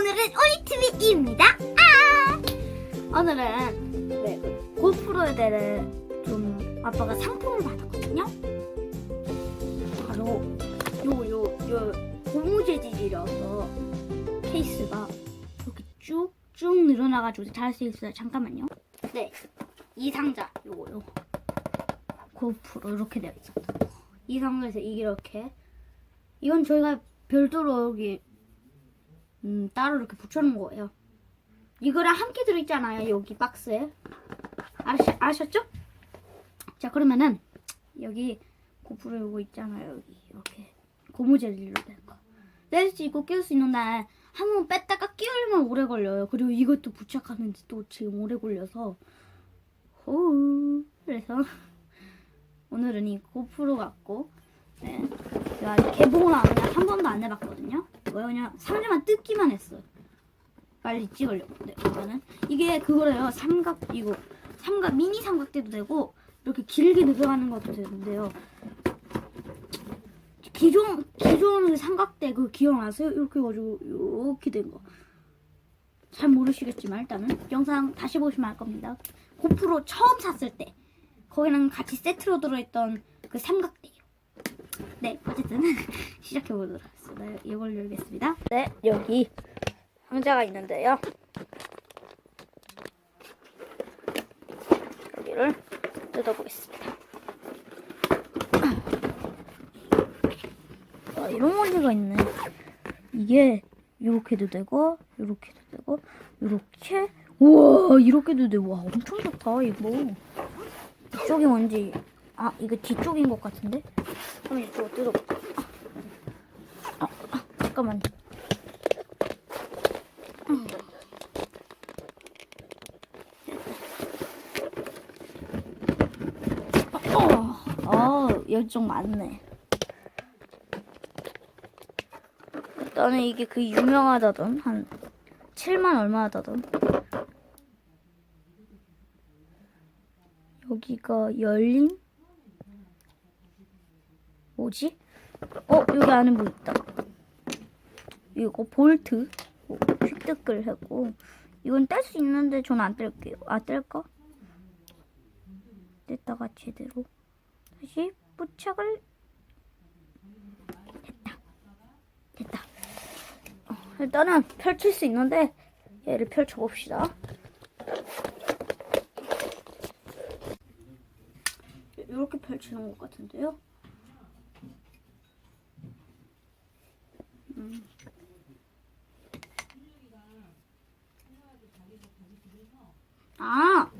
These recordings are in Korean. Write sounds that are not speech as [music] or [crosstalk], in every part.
오늘은 우리 TV입니다. 아! 오늘은 네, 고프로에 대해 좀 아빠가 상품을 받았거든요. 바로 요 요 요 고무 재질이라서 케이스가 이렇게 쭉쭉 늘어나가지고 잘 수 있어요. 잠깐만요. 네, 이 상자 요거요. 고프로 이렇게 되어 있었다. 이 상자에서 이렇게 이건 저희가 별도로 여기 음, 따로 이렇게 붙여놓은 거예요. 이거랑 함께 들어있잖아요. 여기 박스에. 아시, 아셨죠? 자, 그러면은 여기 고프로 요거 있잖아요. 여기 이렇게 고무젤리로 된 거. 뗄 수 있고 끼울 수 있는데 한 번 뺐다가 끼우려면 오래 걸려요. 그리고 이것도 부착하는데 또 지금 오래 걸려서 호우 그래서 오늘은 이 고프로 갖고 네. 제가 개봉을 안, 해- 한 번도 안 해봤거든요. 이거 그냥 상자만 뜯기만 했어요. 빨리 찍으려고. 네, 이거는 이게 그거래요. 삼각 이거 삼각 미니 삼각대도 되고 이렇게 길게 늘어가는 것도 되는데요. 기존 기존 그 삼각대 그 기억나세요? 이렇게 해가지고 이렇게 된 거. 잘 모르시겠지만 일단은 영상 다시 보시면 알 겁니다. 고프로 처음 샀을 때 거기랑 같이 세트로 들어있던 그 삼각대요. 네, 어쨌든 [laughs] 시작해 보도록 하겠습니다. 이걸 열겠습니다. 네, 여기 상자가 있는데요. 여기를 뜯어보겠습니다. [clears throat] 아, 이런 원리가 있네. 이게 이렇게도 되고, 이렇게도 되고, 이렇게. 우와, 이렇게도 되고, 와, 엄청 좋다, 이거. 이쪽이 뭔지, 아, 이거 뒤쪽인 것 같은데? 한번 이쪽으로 뜯어볼까? 잠깐만. 어, 어, 열정 많네. 일단은 이게 그 유명하다던 한 7만 얼마 하다던 여기가 열린 뭐지? 어 여기 안에 뭐 있다. 이거 볼트 어, 획득을 하고 이건 뗄 수 있는데 저는 안 뗄게요. 아 뗄까? 뗐다가 제대로 다시 부착을 됐다. 됐다. 어, 일단은 펼칠 수 있는데 얘를 펼쳐봅시다. 이렇게 펼치는 것 같은데요. 음. 아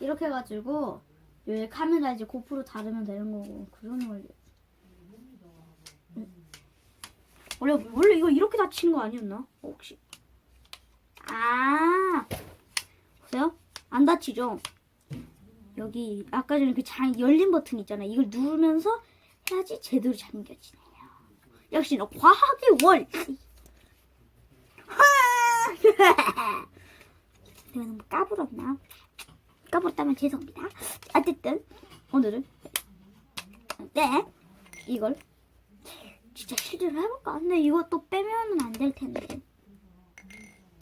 이렇게 해가지고 여기 카메라 이제 고프로 다르면 되는 거고 그런 원리. 음. 원래 원래 이거 이렇게 닫힌 거 아니었나? 혹시? 아 보세요? 안 닫히죠? 여기 아까 전에 그 장, 열린 버튼 있잖아 요. 이걸 누르면서 해야지 제대로 잠겨지네요. 역시나 과학의 원리. 내가 [laughs] 너무 까불었나? 까불었다면 죄송합니다. 어쨌든 오늘은 네 이걸 진짜 시도를 해볼까? 근데 이것도 빼면은 안 될 텐데.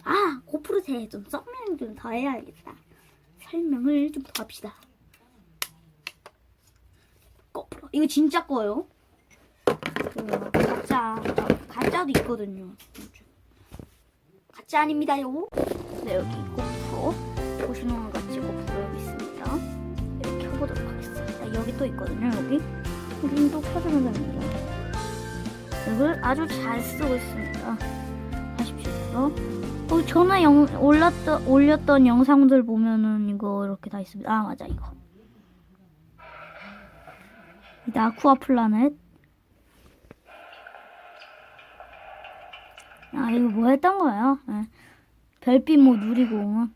아 고프로 대해 좀 설명 좀 더 해야겠다. 설명을 좀 더 합시다. 고프로 이거 진짜 거예요. 그 가짜 가짜도 있거든요. 가짜 아닙니다요. 네 여기 고프로 보시는 것 같이 고프로 여기 또 있거든요. 여기 여기 또 켜주면 됩니다. 이걸 아주 잘 쓰고 있습니다. 하십시오. 어, 전에 영, 올렸던, 올렸던 영상들 보면은 이거 이렇게 다 있습니다. 아, 맞아, 이거. 이 아쿠아 플라넷. 아, 이거 뭐 했던 거예요? 예. 별빛 뭐 누리공원.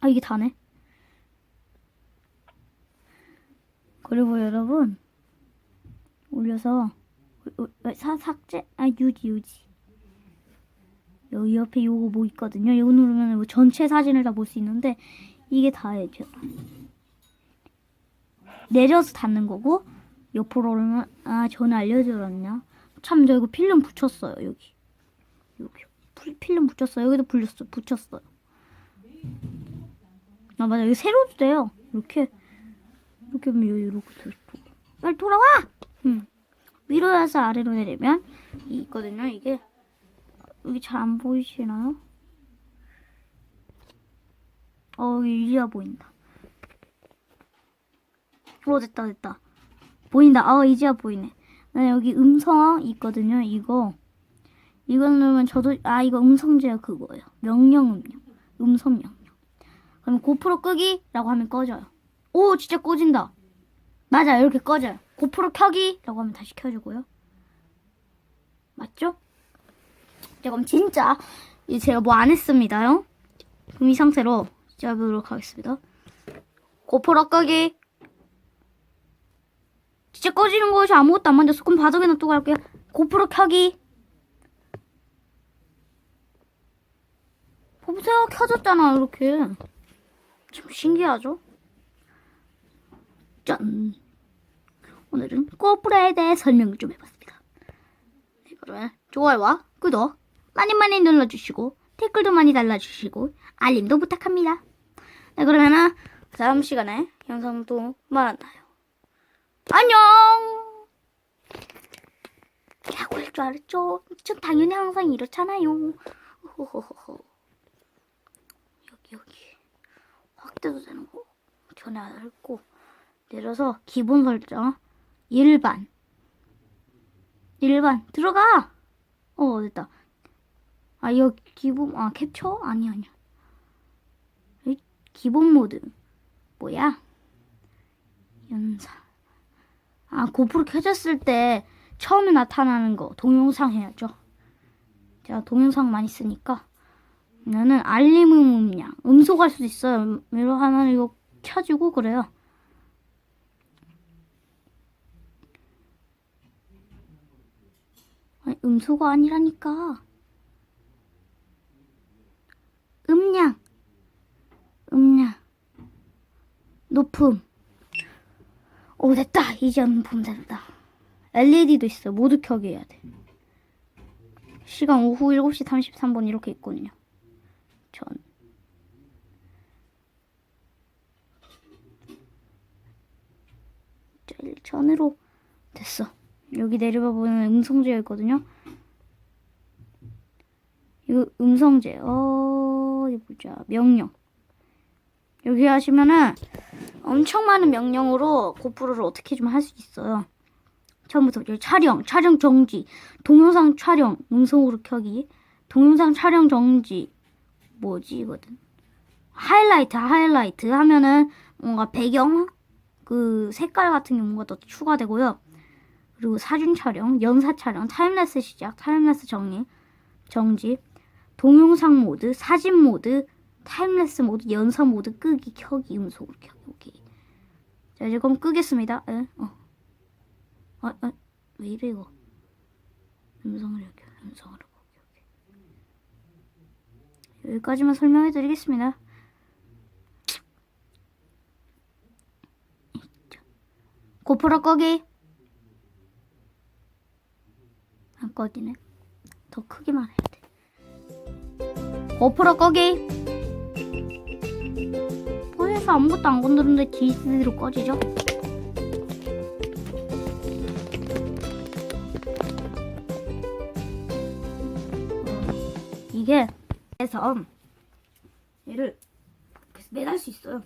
아, 이게 다네. 그리고 여러분, 올려서, 어, 어, 사, 삭제? 아, 유지, 유지. 여기 옆에 요거 뭐 있거든요. 이거 누르면 뭐 전체 사진을 다 볼 수 있는데 이게 다예요. 내려서 닫는 거고 옆으로 오르면 아 저는 알려드렸냐? 참 저 이거 필름 붙였어요 여기 여기 풀- 필름 붙였어요. 여기도 불렸어, 붙였어요. 아 맞아, 여기 세로도 돼요. 이렇게 이렇게 하면 이렇게 돼 있고. 빨리 돌아와. 응. 위로에서 아래로 내리면 이 있거든요. 이게 여기 잘 안 보이시나요? 어 여기 이리야 보인다. 오 됐다 됐다. 보인다. 어 이제야 보이네. 나 여기 음성 있거든요. 이거 이거 누르면 저도 아 이거 음성제어 그거예요. 명령 음령 음성 명령. 그럼 고프로 끄기라고 하면 꺼져요. 오 진짜 꺼진다. 맞아 이렇게 꺼져요. 고프로 켜기 라고 하면 다시 켜지고요. 맞죠? 자 그럼 진짜 이 제가 뭐 안 했습니다요. 그럼 이 상태로 시작해보도록 하겠습니다. 고프로 끄기. 진짜 꺼지는 것이 아무것도 안 만졌어. 그럼 바닥에 놔두고 할게요. 고프로 켜기. 보세요. 켜졌잖아. 이렇게. 참 신기하죠? 짠. 오늘은 고프로에 대해 설명을 좀 해봤습니다. 네, 그러면 좋아요와 구독 많이 많이 눌러주시고 댓글도 많이 달아주시고 알림도 부탁합니다. 네, 그러면은 다음 시간에 영상 또 만나요. 안녕! 야구할 줄 알았죠? 전 당연히 항상 이렇잖아요. 호호호호. 여기 여기 확대도 되는 거 전에 안 했고 내려서 기본 설정. 일반. 일반. 들어가! 어 됐다. 아 이거 기본 아 캡처? 아니 아니야. 이 기본 모드. 뭐야? 연사. 아 고프로 켜졌을 때 처음에 나타나는 거 동영상 해야죠. 제가 동영상 많이 쓰니까. 나는 알림 음량. 음소거할 수도 있어요. 이러 하면 이거 켜지고 그래요 아니, 음소가 아니라니까. 음량. 음량. 높음. 오, 됐다. 이제 보면 된다. LED도 있어. 모두 켜게 해야 돼. 시간 오후 7시 33분 이렇게 있거든요. 전. 전으로 됐어. 여기 내려봐 보면 음성제어 있거든요. 이거 음성제. 어, 이 보자. 명령. 여기 하시면은 엄청 많은 명령으로 고프로를 어떻게 좀 할 수 있어요. 처음부터 촬영, 촬영 정지, 동영상 촬영, 음성으로 켜기, 동영상 촬영 정지, 뭐지 이거든. 하이라이트, 하이라이트 하면은 뭔가 배경 그 색깔 같은 게 뭔가 더 추가되고요. 그리고 사진 촬영, 연사 촬영, 타임레스 시작, 타임레스 정리, 정지, 동영상 모드, 사진 모드, 타임레스 모드, 연사 모드 끄기, 켜기, 음소거 켜기. 오케이. 자 이제 그럼 끄겠습니다. 에? 어. 어, 어, 왜 이래 이거? 음성을 이렇게, 음성을 오케이, 오케이. 여기까지만 설명해 드리겠습니다. 고프로 끄기. 안 꺼지네. 더 크게만 해야 돼. 고프로 꺼기. 보여서 아무것도 안 건드는데 디스로 꺼지죠? 어, 이게 그래서 얘를 매달 수 있어요.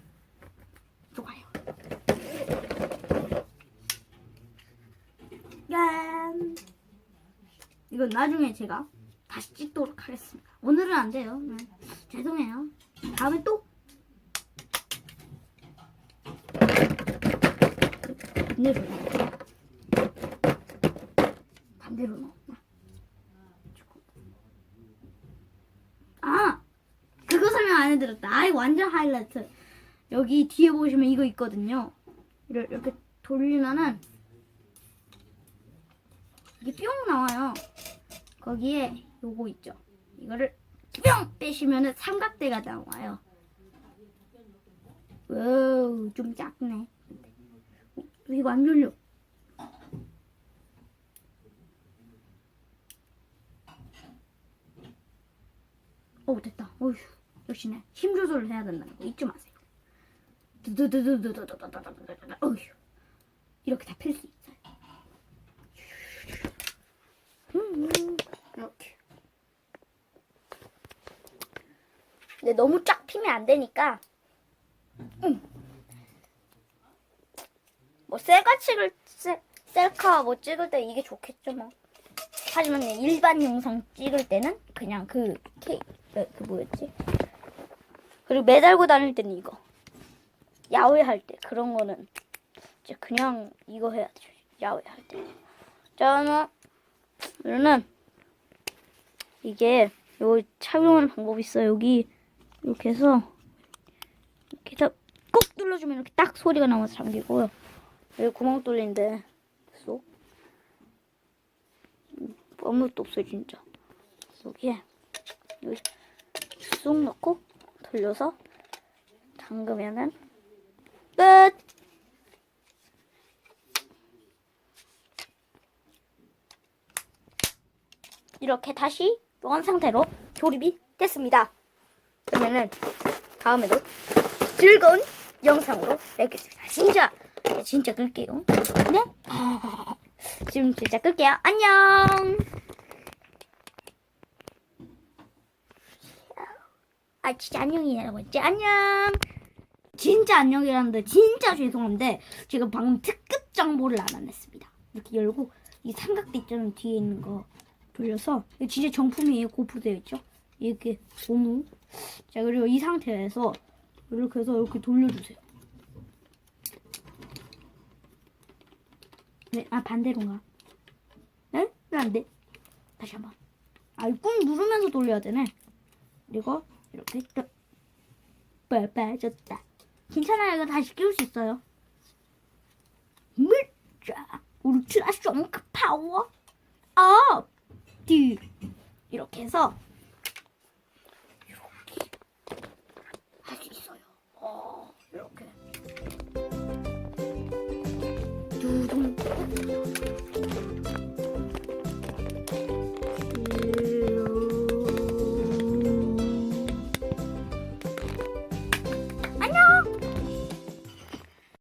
좋아요. 짠. 이건 나중에 제가 다시 찍도록 하겠습니다. 오늘은 안 돼요. 네. 죄송해요. 다음에 또 반대로 넣어. 반대로 넣어. 아 그거 설명 안 해드렸다. 아이 완전 하이라이트. 여기 뒤에 보시면 이거 있거든요. 이렇게, 돌리면은 이게 뿅 나와요. 거기에 요거 있죠. 이거를 뿅 빼시면은 삼각대가 나와요. 와우, 좀 작네. 어, 이거 안 열려. 어 됐다. 어휴 역시네. 힘 조절을 해야 된다는 거 잊지 마세요. 두두두두두두두두두두두두두. 어휴 이렇게 다 필 수 있어요. 음, 이렇게. 근데 너무 쫙 피면 안 되니까. 음. 뭐 셀카 찍을 셀, 셀카 뭐 찍을 때 이게 좋겠죠 뭐. 하지만 일반 영상 찍을 때는 그냥 그 케이 그, 그 뭐였지? 그리고 매달고 다닐 때는 이거. 야외 할 때 그런 거는 이제 그냥 이거 해야 돼. 야외 할 때. 저는 저는 이게 요 착용하는 방법이 있어요. 여기 이렇게 해서 이렇게 해서 꾹 눌러주면 이렇게 딱 소리가 나면서 잠기고요. 여기 구멍 뚫린데 쏙 음, 아무것도 없어요 진짜. 여기에 여기 쏙 넣고 돌려서 잠그면은 끝. 이렇게 다시 원 상태로 조립이 됐습니다. 그러면은 다음에도 즐거운 영상으로 뵙겠습니다. 진짜 진짜 끌게요. 네? [laughs] 지금 진짜 끌게요. 안녕. 아 진짜 안녕이라고 했지. 안녕. 진짜 안녕이라는데 진짜 죄송한데 지금 방금 특급 정보를 알아냈습니다. 이렇게 열고 이 삼각대 있잖아요 뒤에 있는 거 돌려서 진짜 정품이에요 고프되어 있죠. 이렇게 고무. 자 그리고 이 상태에서 이렇게 해서 이렇게 돌려주세요. 네, 아 반대로인가? 네? 왜안 돼? 다시 한번. 아, 이꾹 누르면서 돌려야 되네. 그리고 이렇게 또 빠빠졌다. 괜찮아요. 이거 다시 끼울 수 있어요. 물자 울트라 쇼크 파워 업! 디 이렇게 해서 이렇게 할 수 있어요. 어, 이렇게. 두둥